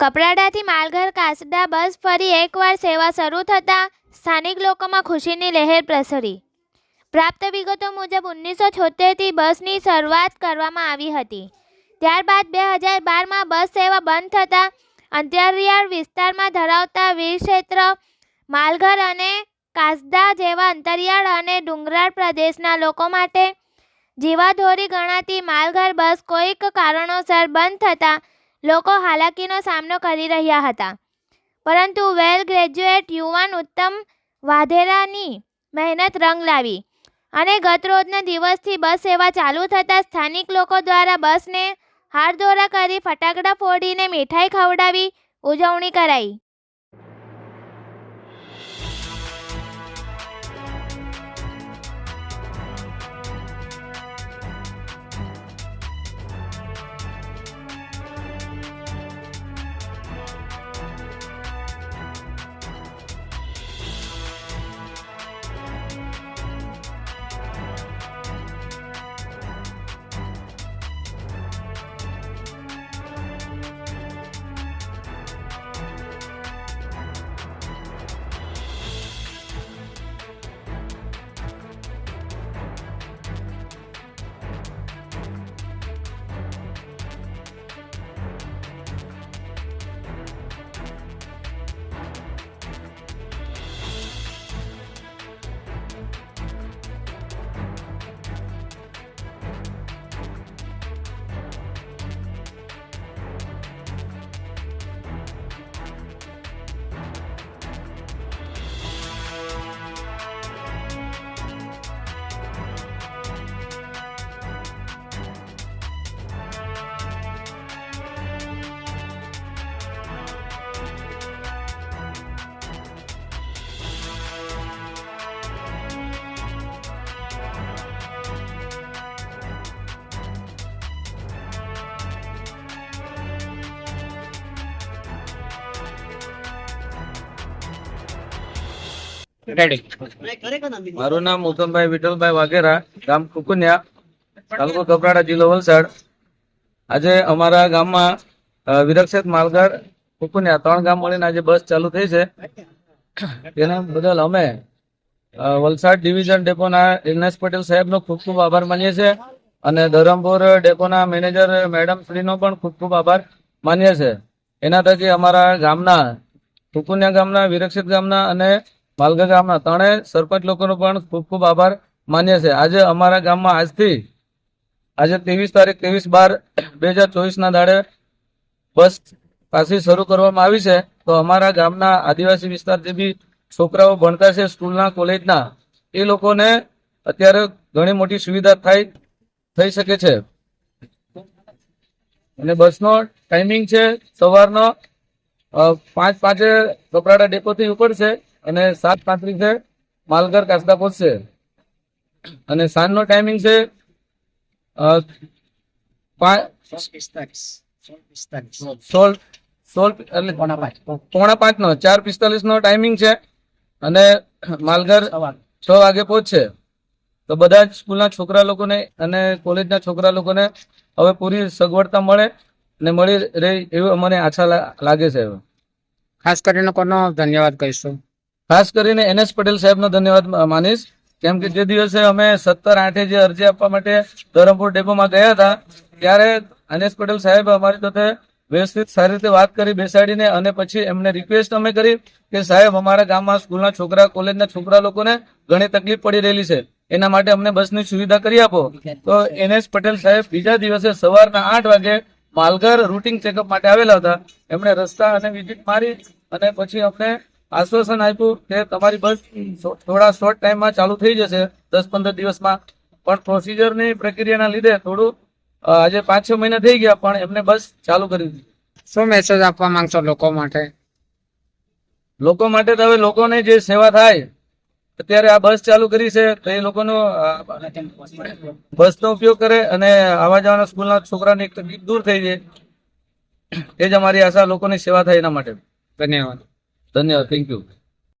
કપરાડાથી માલઘર કાસડા બસ ફરી એકવાર સેવા શરૂ થતાં સ્થાનિક લોકોમાં ખુશીની લહેર પ્રસરી. પ્રાપ્ત વિગતો મુજબ ઓગણીસો છોતેરથી બસની શરૂઆત કરવામાં આવી હતી. ત્યારબાદ બે હજાર બારમાં બસ સેવા બંધ થતાં અંતરિયાળ વિસ્તારમાં ધરાવતા વીર ક્ષેત્ર માલઘર અને કાસદા જેવા અંતરિયાળ અને ડુંગરાળ પ્રદેશના લોકો માટે જીવાધોરી ગણાતી માલઘર બસ કોઈક કારણોસર બંધ થતાં લોકો હાલાકીનો સામનો કરી રહ્યા હતા. પરંતુ વેલ ગ્રેજ્યુએટ યુવાન ઉત્તમ વાધેરાની મહેનત રંગ લાવી અને ગતરોજના દિવસથી બસ સેવા ચાલુ થતાં સ્થાનિક લોકો દ્વારા બસને હારદોરા કરી ફટાકડા ફોડીને મીઠાઈ ખવડાવી ઉજવણી કરાઈ. મારું નામ ઉત્તમભાઈ વિઠ્ઠલભાઈ વાઘેરા, ગામ કુકુન્યા, તાલુકો કપરાડા જિલ્લો વલસાડ. આજે અમારા ગામમાં વિરક્ષિત માલગાર કુકુન્યા ત્રણ ગામ મળીને આજે બસ ચાલુ થઈ છે. તેના બદલ અમે વલસાડ ડિવિઝન ડેપોના ઇગ્નેશ પટેલ સાહેબનો ખૂબ ખૂબ આભાર માનીએ છીએ અને ધરમપુર ડેપોના મેનેજર મેડમ શ્રીનો પણ ખૂબ ખૂબ આભાર માનીએ છીએ. એના થકી અમારા ગામના, કુકુન્યા ગામના વિરક્ષિત ગામના અને માલગા ગામના ત્રણેય સરપંચ લોકોનો પણ ખૂબ ખૂબ આભાર માન્ય છે. આજે અમારા ગામમાં આજથી, આજે ત્રેવીસ તારીખ, ત્રેવીસ બાર બે હજાર ચોવીસના દાડે બસ પાછી શરૂ કરવામાં આવી છે. તો અમારા ગામના આદિવાસી વિસ્તાર જે બી છોકરાઓ ભણતા છે સ્કૂલના, કોલેજના, એ લોકોને અત્યારે ઘણી મોટી સુવિધા થાય, થઈ શકે છે. અને બસનો ટાઈમિંગ છે સવારનો પાંચ પાંચે કપરાડા ડેપોથી ઉપડશે. અને સાત પાંત્રીસે માલગર કાસ્તા પહોંચશે અને સાંજનો ટાઈમિંગ છે પોણા પાંચ. નો ચાર પિસ્તાલીસ નો ટાઈમિંગ છે અને માલગર છ વાગે પહોંચશે તો બધા જ સ્કૂલના છોકરા લોકોને અને કોલેજના છોકરા લોકોને હવે પૂરી સગવડતા મળે અને મળી રહે એવું અમને આશા લાગે છે ખાસ કરીને કોનો ધન્યવાદ કહીશું. ખાસ કરીને એનએસ પટેલ સાહેબનો ધન્યવાદ માનીશ. કેમ કે જે દિવસે અમે સત્તર આઠે જે અરજી આપવા માટે ધરમપુર ડેપોમાં ગયા હતા, ત્યારે એનએસ પટેલ સાહેબ અમારી સાથે વ્યવસ્થિત સારી રીતે વાત કરી, બેસાડીને અને પછી એમને રિક્વેસ્ટ અમે કરી કે સાહેબ, અમારા ગામમાં સ્કૂલના છોકરા કોલેજના છોકરા લોકોને ઘણી તકલીફ પડી રહેલી છે. એના માટે અમને બસની સુવિધા કરી આપો. તો એનએસ પટેલ સાહેબ બીજા દિવસે સવારના આઠ વાગે માલગર રૂટિંગ ચેકઅપ માટે આવેલા હતા. એમણે રસ્તા અને વિઝિટ મારી અને પછી અમને આશ્વાસન આપ્યું કે તમારી બસ થોડા શોર્ટ ટાઈમમાં ચાલુ થઈ જશે દસ પંદર દિવસમાં. પણ પ્રોસિજરની પ્રક્રિયાના લીધે થોડું આજે પાંચ છ મહિના થઈ ગયા પણ એમને બસ ચાલુ કરી દીધી. શું મેસેજ આપવા માંગશો લોકો માટે? લોકો માટે તો હવે લોકોને જે સેવા થાય અત્યારે આ બસ ચાલુ કરી છે તો એ લોકોનો બસનો ઉપયોગ કરે અને આવા જવાના સ્કૂલના છોકરાની એક તકલીફ દૂર થઈ જાય. એ જ અમારી આશા લોકોની સેવા થાય એના માટે. ધન્યવાદ. 等你啊，叮嘱。